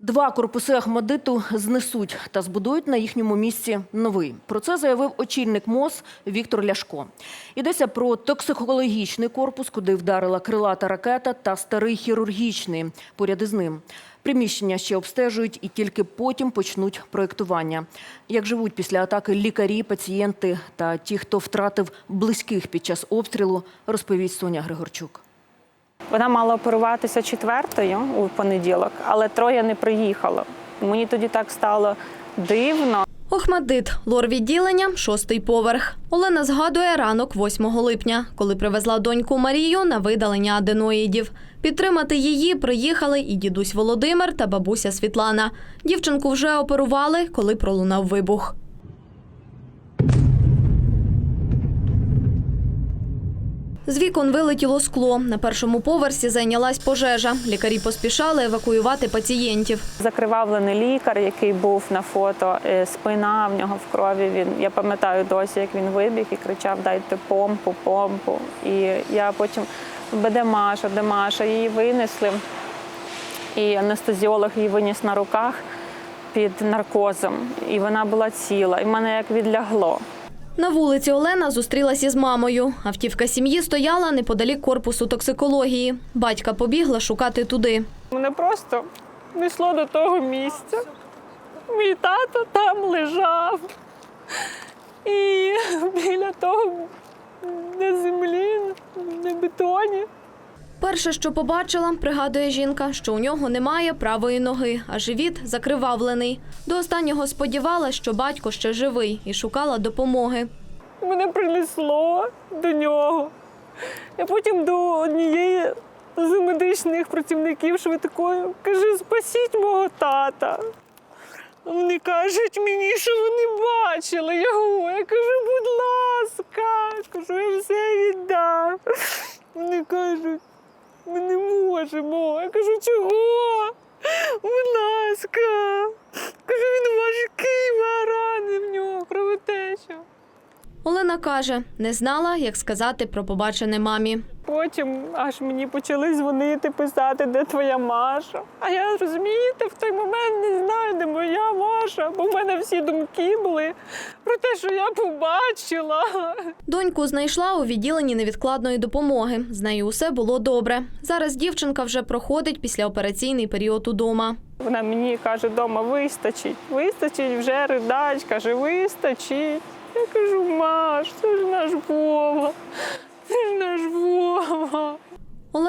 Два корпуси Ахмадиту знесуть та збудують на їхньому місці новий. Про це заявив очільник МОЗ Віктор Ляшко. Йдеться про токсикологічний корпус, куди вдарила крилата ракета, та старий хірургічний поряд із ним. Приміщення ще обстежують і тільки потім почнуть проєктування. Як живуть після атаки лікарі, пацієнти та ті, хто втратив близьких під час обстрілу, розповість Соня Григорчук. Вона мала оперуватися четвертою у понеділок, але троє не приїхало. Мені тоді так стало дивно. Охмадит, лор відділення, шостий поверх. Олена згадує ранок 8 липня, коли привезла доньку Марію на видалення аденоїдів. Підтримати її приїхали і дідусь Володимир та бабуся Світлана. Дівчинку вже оперували, коли пролунав вибух. З вікон вилетіло скло. На першому поверсі зайнялась пожежа. Лікарі поспішали евакуювати пацієнтів. Закривавлений лікар, який був на фото, е, спина в нього в крові. Він я пам'ятаю досі, як він вибіг і кричав: Дайте помпу, помпу. І я потім де Маша, де Маша, її винесли. І анестезіолог її виніс на руках під наркозом. І вона була ціла. І мене як відлягло. На вулиці Олена зустрілась із мамою. Автівка сім'ї стояла неподалік корпусу токсикології. Батька побігла шукати туди. Мене просто несло до того місця. Мій тато там лежав. І біля того на землі, на бетоні. Перше, що побачила, пригадує жінка, що у нього немає правої ноги, а живіт закривавлений. До останнього сподівалася, що батько ще живий і шукала допомоги. Мене принесло до нього. Я потім до однієї з медичних працівників швидкої кажу, спасіть мого тата. Вони кажуть мені, що вони бачили його. Я кажу, будь ласка, кажу, я все віддам. Вони кажуть, ми не можемо. Я кажу, чого? Будь ласка. Кажу, він важкий, рани в нього, кровотеча. Олена каже, не знала, як сказати про побачене мамі. Потім аж мені почали дзвонити, писати, де твоя Маша. А я розумієте, в той момент не знаю, де моя Маша, бо в мене всі думки були про те, що я побачила. Доньку знайшла у відділенні невідкладної допомоги. З нею усе було добре. Зараз дівчинка вже проходить післяопераційний період удома. Вона мені каже, дома вистачить, вистачить вже ридач, каже, вистачить. Я кажу, Маш, це ж наш Вова, це ж наш.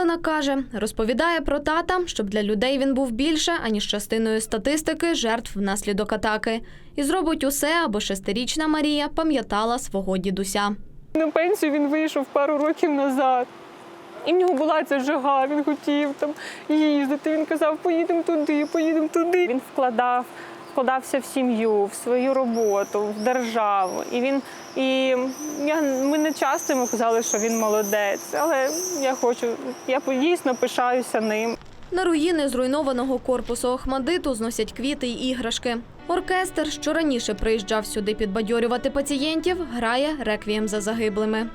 Олена каже, розповідає про тата, щоб для людей він був більше, аніж частиною статистики жертв внаслідок атаки. І зробить усе, аби шестирічна Марія пам'ятала свого дідуся. На пенсію він вийшов пару років назад. І в нього була ця жага, він хотів там їздити. Він казав, поїдемо туди, поїдемо туди. Він вкладав, вкладався в сім'ю, в свою роботу, в державу. І він і я ми не часто йому казали, що він молодець, але я хочу, я дійсно пишаюся ним. На руїни зруйнованого корпусу Охмадиту зносять квіти й іграшки. Оркестр, що раніше приїжджав сюди підбадьорювати пацієнтів, грає реквієм за загиблими.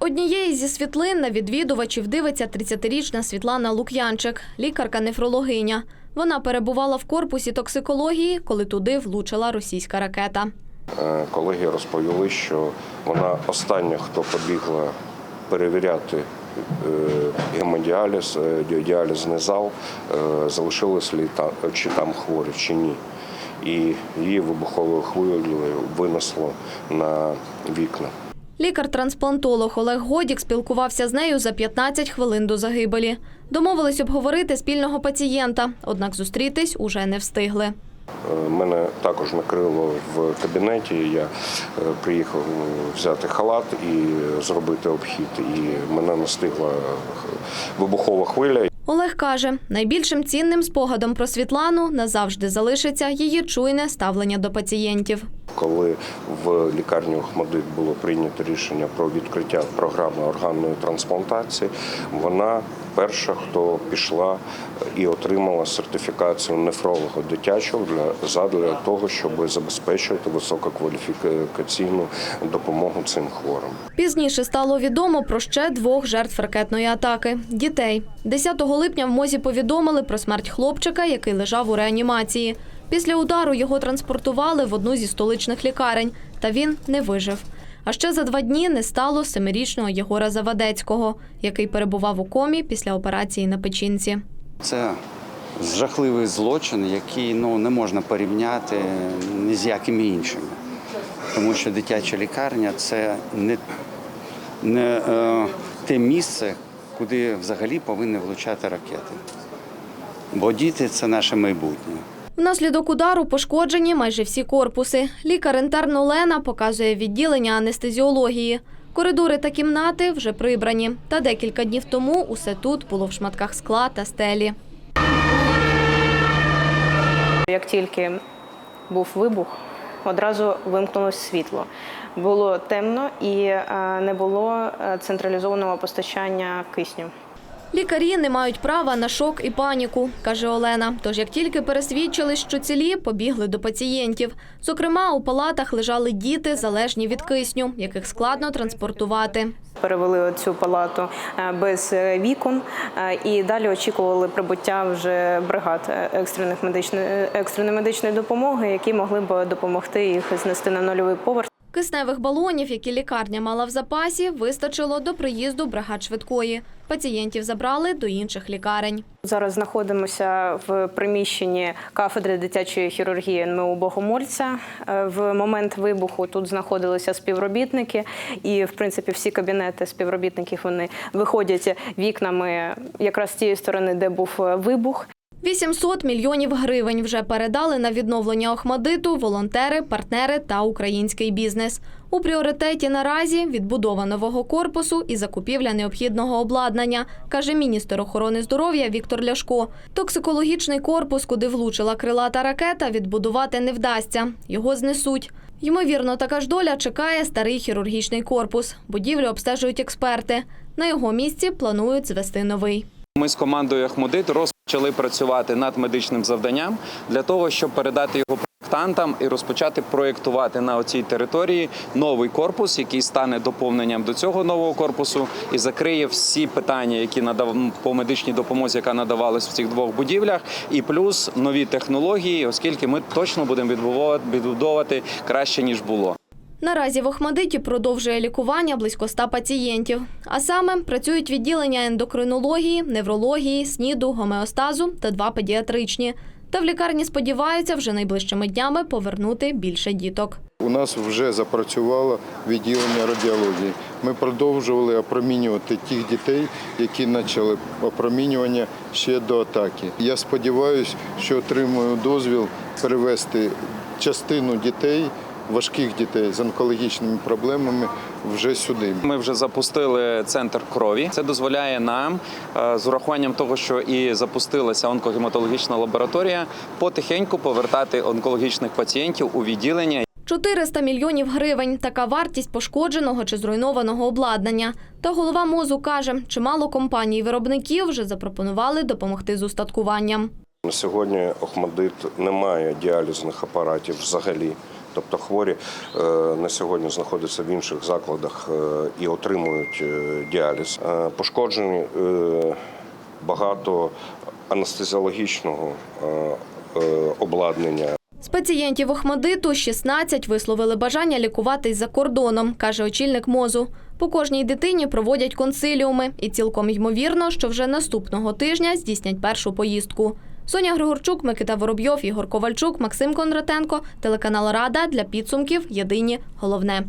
Однієї зі світлин на відвідувачів дивиться 30-річна Світлана Лук'янчик, лікарка-нефрологиня. Вона перебувала в корпусі токсикології, коли туди влучила російська ракета. Е, Колеги розповіли, що вона остання, хто побігла перевіряти е, гемодіаліз, е, діалізний зал, залишились ли там, чи там хворі, чи ні. І її вибуховою хвилею винесло на вікна. Лікар-трансплантолог Олег Годік спілкувався з нею за 15 хвилин до загибелі. Домовились обговорити спільного пацієнта, однак зустрітись уже не встигли. Е, Мене також накрило в кабінеті. Я е, приїхав взяти халат і зробити обхід. І мене настигла вибухова хвиля. Олег каже, найбільшим цінним спогадом про Світлану назавжди залишиться її чуйне ставлення до пацієнтів. Коли в лікарні Охмадит було прийнято рішення про відкриття програми органної трансплантації, вона перша, хто пішла і отримала сертифікацію нефролога дитячого для задля того, щоб забезпечувати висококваліфікаційну допомогу цим хворим. Пізніше стало відомо про ще двох жертв ракетної атаки дітей. 10 липня в мозі повідомили про смерть хлопчика, який лежав у реанімації. Після удару його транспортували в одну зі столичних лікарень, та він не вижив. А ще за два дні не стало семирічного Єгора Завадецького, який перебував у комі після операції на печінці. Це жахливий злочин, який ну, не можна порівняти ні з якими іншими. Тому що дитяча лікарня це не, не е, те місце, куди взагалі повинні влучати ракети. Бо діти це наше майбутнє. Внаслідок удару пошкоджені майже всі корпуси. Лікар-інтерн Олена показує відділення анестезіології. Коридори та кімнати вже прибрані. Та декілька днів тому усе тут було в шматках скла та стелі. Як тільки був вибух, одразу вимкнулося світло. Було темно і е, не було е, централізованого постачання кисню. Лікарі не мають права на шок і паніку, каже Олена. Тож як тільки пересвідчились, що цілі, побігли до пацієнтів. Зокрема, у палатах лежали діти, залежні від кисню, яких складно транспортувати. Перевели цю палату е, без вікон е, і далі очікували прибуття вже бригад е, екстрених медичної екстреної медичної допомоги, які могли б допомогти їх знести на нульовий поверх. Кисневих балонів, які лікарня мала в запасі, вистачило до приїзду бригад швидкої. Пацієнтів забрали до інших лікарень. Зараз знаходимося в приміщенні кафедри дитячої хірургії НМУ Богомольця. Е, В момент вибуху тут знаходилися співробітники, і в принципі всі кабінети співробітників вони виходять вікнами якраз з тієї сторони, де був е, вибух. 800 мільйонів гривень вже передали на відновлення Охмадиту волонтери, партнери та український бізнес. У пріоритеті наразі відбудова нового корпусу і закупівля необхідного обладнання, каже міністр охорони здоров'я Віктор Ляшко. Токсикологічний корпус, куди влучила крилата ракета, відбудувати не вдасться. Його знесуть. Ймовірно, така ж доля чекає старий хірургічний корпус. Будівлю обстежують експерти. На його місці планують звести новий. Ми з командою Ахмудит розпочали працювати над медичним завданням для того, щоб передати його проєктантам і розпочати проєктувати на цій території новий корпус, який стане доповненням до цього нового корпусу і закриє всі питання, які надав по медичній допомозі, яка надавалась в цих двох будівлях, і плюс нові технології, оскільки ми точно будемо відбудовувати краще ніж було. Наразі в Охмадиті продовжує лікування близько ста пацієнтів. А саме працюють відділення ендокринології, неврології, сніду, гомеостазу та два педіатричні. Та в лікарні сподіваються вже найближчими днями повернути більше діток. У нас вже запрацювало відділення радіології. Ми продовжували опромінювати тих дітей, які почали опромінювання ще до атаки. Я сподіваюся, що отримую дозвіл перевести частину дітей, важких дітей з онкологічними проблемами вже сюди. Ми вже запустили центр крові. Це дозволяє нам е, з урахуванням того, що і запустилася онкогематологічна лабораторія, потихеньку повертати онкологічних пацієнтів у відділення 400 мільйонів гривень – така вартість пошкодженого чи зруйнованого обладнання. Та голова МОЗу каже, чимало компаній-виробників вже запропонували допомогти з устаткуванням. На сьогодні Охмадит не має діалізних апаратів взагалі. Тобто хворі е, на сьогодні знаходяться в інших закладах е, і отримують е, діаліз. Пошкоджені багато анестезіологічного обладнання, З пацієнтів Охмадиту 16 висловили бажання лікуватись за кордоном, каже очільник МОЗу. По кожній дитині проводять консиліуми, і цілком ймовірно, що вже наступного тижня здійснять першу поїздку. Соня Григорчук, Микита Воробйов, Ігор Ковальчук, Максим Кондратенко, телеканал Рада для підсумків. Єдині головне.